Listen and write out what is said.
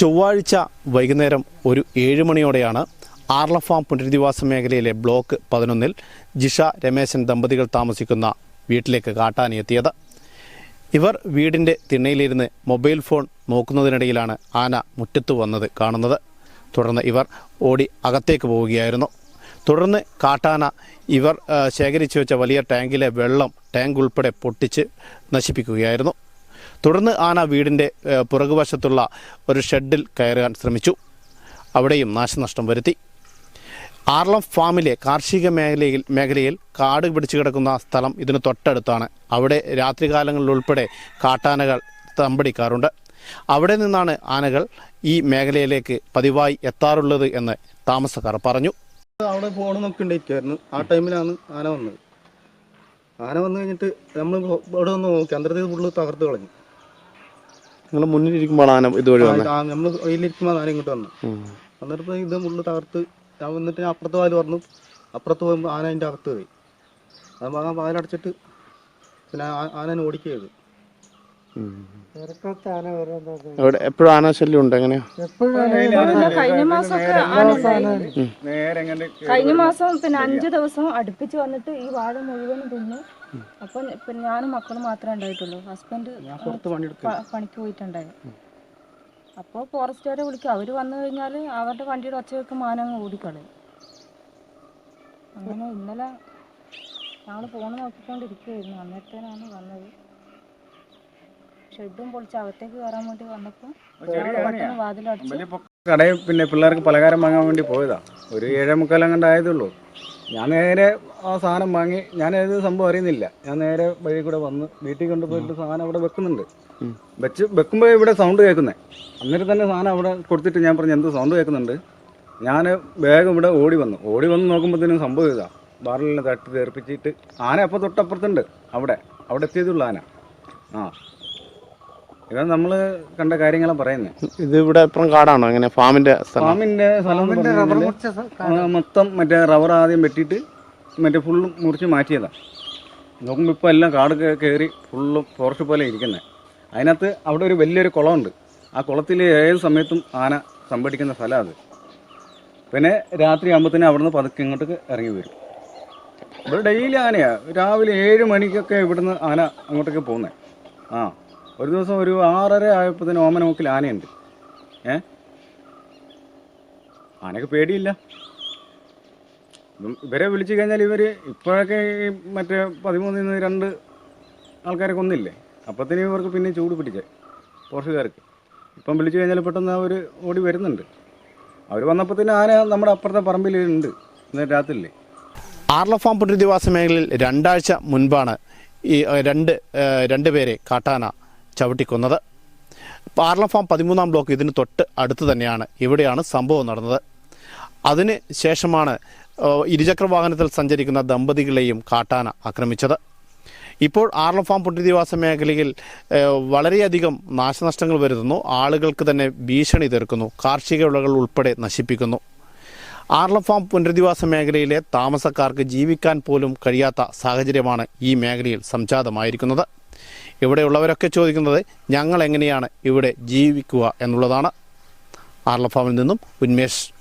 ചൊവ്വാഴ്ച വൈകുന്നേരം ഒരു ഏഴ് മണിയോടെയാണ് ആർലഫാം പുനരധിവാസ മേഖലയിലെ ബ്ലോക്ക് പതിനൊന്നിൽ ജിഷ രമേശൻ ദമ്പതികൾ താമസിക്കുന്ന വീട്ടിലേക്ക് കാട്ടാനെത്തിയത്. ഇവർ വീടിന്റെ തിണ്ണയിലിരുന്ന് മൊബൈൽ ഫോൺ നോക്കുന്നതിനിടയിലാണ് ആന മുറ്റത്ത് വന്നത് കാണുന്നത്. തുടർന്ന് ഇവർ ഓടി അകത്തേക്ക് പോവുകയായിരുന്നു. തുടർന്ന് കാട്ടാന ഇവർ ശേഖരിച്ചു വെച്ച വലിയ ടാങ്കിലെ വെള്ളം ടാങ്ക് ഉൾപ്പെടെ പൊട്ടിച്ച് നശിപ്പിക്കുകയായിരുന്നു. തുടർന്ന് ആന വീടിന്റെ പുറകുവശത്തുള്ള ഒരു ഷെഡിൽ കയറാൻ ശ്രമിച്ചു. അവിടെയും നാശനഷ്ടം വരുത്തി. ആർലം ഫാമിലെ കാർഷിക മേഖലയിൽ മേഖലയിൽ കാട് പിടിച്ചു കിടക്കുന്ന സ്ഥലം ഇതിന് തൊട്ടടുത്താണ്. അവിടെ രാത്രികാലങ്ങളിൽ ഉൾപ്പെടെ കാട്ടാനകൾ തമ്പടിക്കാറുണ്ട്. അവിടെ നിന്നാണ് ആനകൾ ഈ മേഖലയിലേക്ക് പതിവായി എത്താറുള്ളത് എന്ന് താമസക്കാർ പറഞ്ഞു. അവിടെ ഫോൺ ഉണ്ടായിരിക്കുമായിരുന്നു ആ ടൈമിലാണ് ആന വന്നത്. ആന വന്നു കഴിഞ്ഞിട്ട് നമ്മൾ ഇവിടെ ഒന്ന് നോക്കി. അന്തരത്തിൽ ഫുള്ള് തകർത്ത് കളഞ്ഞു. നിങ്ങൾ മുന്നിലിരിക്കുമ്പോൾ ആന ഇതുവഴി വന്നത് നമ്മൾ വെയിലിരിക്കുമ്പോൾ ആന ഇങ്ങോട്ട് വന്നു. വന്നിട്ട് ഇത് മുള്ളു തകർത്ത് ഞാൻ വന്നിട്ട് ഞാൻ അപ്പുറത്ത് പാൽ പറഞ്ഞു അപ്പുറത്ത് പോകുമ്പോൾ ആന അതിന്റെ അകത്ത് പോയി. അത് ആ പാലടച്ചിട്ട് പിന്നെ ആനനെ ഓടിക്കുകയത് അവിടെ എപ്പോഴും ആനാശല്യം ഉണ്ട് എങ്ങനെയാ? കഴിഞ്ഞ മാസമൊക്കെ കഴിഞ്ഞ മാസം പിന്നെ അഞ്ചു ദിവസം അടുപ്പിച്ച് വന്നിട്ട് ഈ വാഴ മുഴുവനും തിന്നു. അപ്പൊ പിന്നെ ഞാനും മക്കളും മാത്രമേ ഉണ്ടായിട്ടുള്ളൂ. ഹസ്ബൻഡ് ഞാൻ പുറത്ത് പണിക്ക് പോയിട്ടുണ്ടായി. അപ്പോൾ ഫോറസ്റ്റുകാരെ വിളിക്കും. അവർ വന്നു കഴിഞ്ഞാൽ അവരുടെ വണ്ടിയുടെ ഒച്ച മാനങ്ങ് ഓടിക്കളയും. അങ്ങനെ ഇന്നലെ ഞങ്ങൾ ഫോൺ നോക്കിക്കൊണ്ടിരിക്കുകയായിരുന്നു അന്നേരത്തേനാണ് വന്നത്. ഷെഡും പൊളിച്ച് അകത്തേക്ക് കയറാൻ വേണ്ടി വന്നപ്പോൾ വാതിലടച്ച് കടയിൽ പിന്നെ പിള്ളേർക്ക് പലഹാരം വാങ്ങാൻ വേണ്ടി പോയതാ. ഒരു ഏഴേ മുക്കാലം കണ്ട് ആയതുള്ളൂ. ഞാൻ നേരെ ആ സാധനം വാങ്ങി ഞാൻ ഏത് സംഭവം അറിയുന്നില്ല. ഞാൻ നേരെ വഴി കൂടെ വന്ന് വീട്ടിൽ കൊണ്ടുപോയിട്ട് സാധനം അവിടെ വെക്കുന്നുണ്ട്. വെച്ച് വെക്കുമ്പോൾ ഇവിടെ സൗണ്ട് കേൾക്കുന്നേ. അന്നേരം തന്നെ സാധനം അവിടെ കൊടുത്തിട്ട് ഞാൻ പറഞ്ഞു എന്ത് സൗണ്ട് കേൾക്കുന്നുണ്ട്? ഞാൻ വേഗം ഇവിടെ ഓടി വന്നു. ഓടി വന്ന് നോക്കുമ്പോഴത്തേനും സംഭവം ഇതാ. ബാറിലെല്ലാം തട്ടി തെറിപ്പിച്ചിട്ട് ആന അപ്പോൾ തൊട്ടപ്പുറത്തുണ്ട്. അവിടെ. അവിടെ എത്തിയതുള്ളൂ ആന. ആ. ഇതാണ് നമ്മൾ കണ്ട കാര്യങ്ങളാണ് പറയുന്നത് ഇത് ഇവിടെ കാടാണോ? എങ്ങനെ ഫാമിന്റെ സ്ഥലം? ഫാമിന്റെ സ്ഥലം എന്ന് പറഞ്ഞാൽ ആ, മൊത്തം മറ്റേ റബ്ബർ ആദ്യം വെട്ടിട്ട് മറ്റേ ഫുള്ളും മുറിച്ച് മാറ്റിയതാ. നോക്കുമ്പോൾ ഇപ്പോൾ എല്ലാം കാട് കയറി ഫുള്ളും ഫോറസ്റ്റ് പോലെ ഇരിക്കുന്നത് അതിനകത്ത് അവിടെ ഒരു വലിയൊരു കുളമുണ്ട്. ആ കുളത്തിൽ ഏത് സമയത്തും ആന സംഭടിക്കുന്ന സ്ഥലം അത്. പിന്നെ രാത്രി ആകുമ്പോഴത്തേനും അവിടുന്ന് പതുക്കെ ഇങ്ങോട്ടേക്ക് ഇറങ്ങി വരും. ഇവിടെ ഡെയിലി ആനയാണ് രാവിലെ ഏഴ് മണിക്കൊക്കെ ഇവിടുന്ന് ആന അങ്ങോട്ടേക്ക് പോകുന്നത് ആ. ഒരു ദിവസം ഒരു ആറര ആയപ്പോഴത്തേനും ഓമനമുക്കിൽ ആനയുണ്ട്. ഏ? ആനക്ക് പേടിയില്ല. ഇവരെ വിളിച്ചു കഴിഞ്ഞാൽ ഇവർ ഇപ്പോഴൊക്കെ ഈ മറ്റേ പതിമൂന്നിൽ നിന്ന് രണ്ട് ആൾക്കാരെ കൊന്നില്ലേ? അപ്പത്തിന് ഇവർക്ക് പിന്നെ ചൂട് പിടിച്ചേ പോർച്ചുകാർക്ക് ഇപ്പം വിളിച്ചു കഴിഞ്ഞാൽ പെട്ടെന്ന് അവർ ഓടി വരുന്നുണ്ട്. അവർ വന്നപ്പോൾ തന്നെ ആന നമ്മുടെ അപ്പുറത്തെ പറമ്പിലുണ്ട്. ഇന്ന് രാത്രിയില്ലേ ആർലഫാം പുനരധിവാസ മേഖലയിൽ രണ്ടാഴ്ച മുൻപാണ് ഈ രണ്ട് രണ്ട് പേരെ കാട്ടാന ചവിട്ടിക്കൊന്നത്. പാർലം ഫാം പതിമൂന്നാം ബ്ലോക്ക് ഇതിന് തൊട്ട് അടുത്ത് തന്നെയാണ്. ഇവിടെയാണ് സംഭവം നടന്നത്. അതിന് ശേഷമാണ് ഇരുചക്ര വാഹനത്തിൽ സഞ്ചരിക്കുന്ന ദമ്പതികളെയും കാട്ടാന ആക്രമിച്ചത്. ഇപ്പോൾ ആർലം ഫാം പുനരധിവാസ മേഖലയിൽ വളരെയധികം നാശനഷ്ടങ്ങൾ വരുത്തുന്നു. ആളുകൾക്ക് തന്നെ ഭീഷണി തീർക്കുന്നു. കാർഷിക വിളകൾ ഉൾപ്പെടെ നശിപ്പിക്കുന്നു. ആർലം ഫാം പുനരധിവാസ മേഖലയിലെ താമസക്കാർക്ക് ജീവിക്കാൻ പോലും കഴിയാത്ത സാഹചര്യമാണ് ഈ മേഖലയിൽ സംജാതമായിരിക്കുന്നത്. ഇവിടെയുള്ളവരൊക്കെ ചോദിക്കുന്നത് ഞങ്ങൾ എങ്ങനെയാണ് ഇവിടെ ജീവിക്കുക എന്നുള്ളതാണ് ആർലഫാമിൽ നിന്നും ഉന്മേഷ്